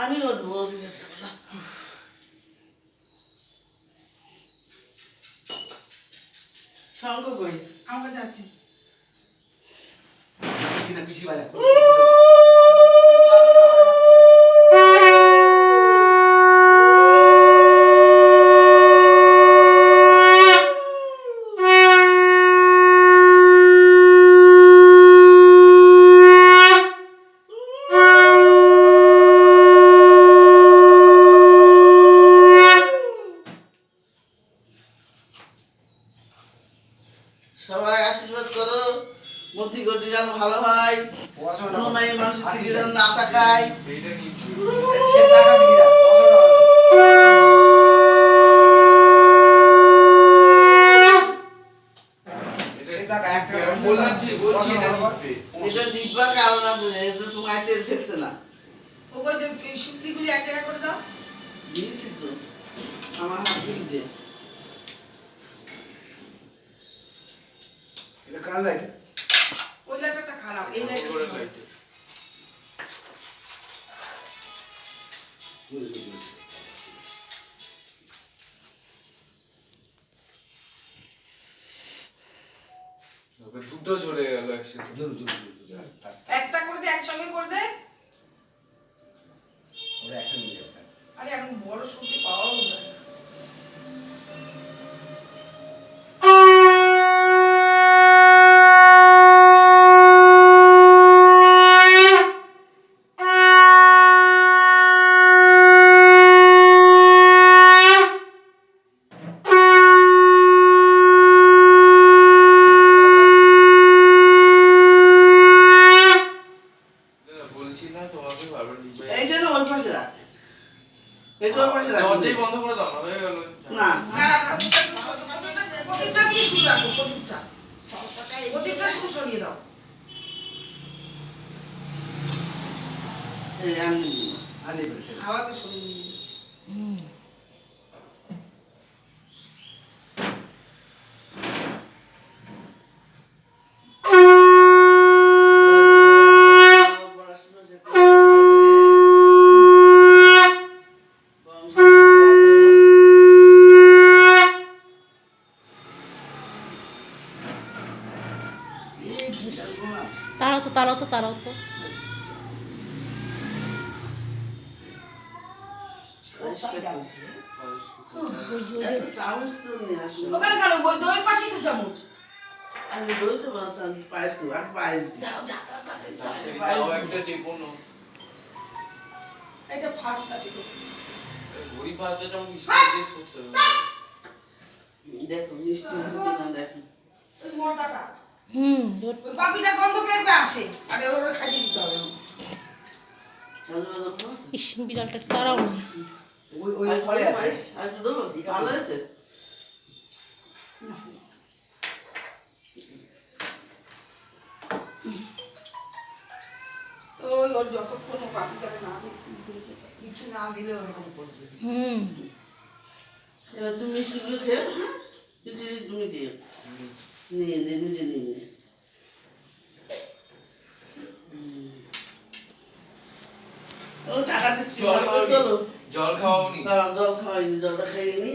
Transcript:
আমি উঠবো শঙ্কর বই আমার কাছে আছে পিসি না, পিসি বাজা। সবাই আশীর্বাদ করো। মতি গতি যেন ভালো হয়। কোনো। মেয়ে মানুষের দিকে যেন না তাকায়। দিয়ে। এটা দিব্যার কারণ আছে তেল ঠেকছে না। এক জায়গায় করে দাও। দিয়েছি তো। আমার হাত দিয়েছে। এটা কার লাগে? ওই লাইটারটা খারাপ এই। লাইটে। দুটো চলে গেল একসাথে। একটা করে দে একসঙ্গে করে দে ওরা একটা নিয়ে যাবে, আরে এখন বড় শুক্তি পাওয়াও বলছি না তোমাকে বারবার নিবে এইটা না ওই পাশে রাখ। এটা ওই পাশে রাখ। দরজাই বন্ধ করে দাও না হয়ে গেল। না। না না প্রদীপটা প্রদীপটা দিয়ে শুরু রাখো প্রদীপটা। প্রদীপটা শুরু সরিয়ে দাও। এই আমি নিব না। ছেড়ে দাও। হাওয়াতে সরিয়ে নিয়ে যাচ্ছে। পড়াশোনা সে করে বংশ তারাও তো তারাও তো তারাও তো একটা চামচ তো নিয়ে আসুন ওখানে কেন ওই দইয়ের পাশেই তো চামচ আমি দই তো বাঁচান পায়েস তো আর পায়েস দিই দাও যা দাও তাড়াতাড়ি এটা ফার্স্ট আছে তো। ঘড়ি পাঁচটা যখন জিজ্ঞেস করতে হবে দেখো মিষ্টি দেখো মোটাটা হুম। ওই পাখিটা গন্ধ পেয়ে পেয়ে আসে। আরে ওর খাইয়ে দিতে হবে। ইস বিড়ালটা তারাও না। ওই ওই ফলে একটু আছে। পায়েস, আর একটু দেবো ভালো হয়েছে? ওই ওর যতক্ষণ পাখিটাকে না কিছু না দিলে ওরকম করবে। হুম। এবার তুমি মিষ্টিগুলো খেয়ে হ্যাঁ? তুমি খেয়ে যে নিজে নিয়ে ও টাকা দিচ্ছি জল খাওয়াও জল খাওয়াইনি জলটা খাইনি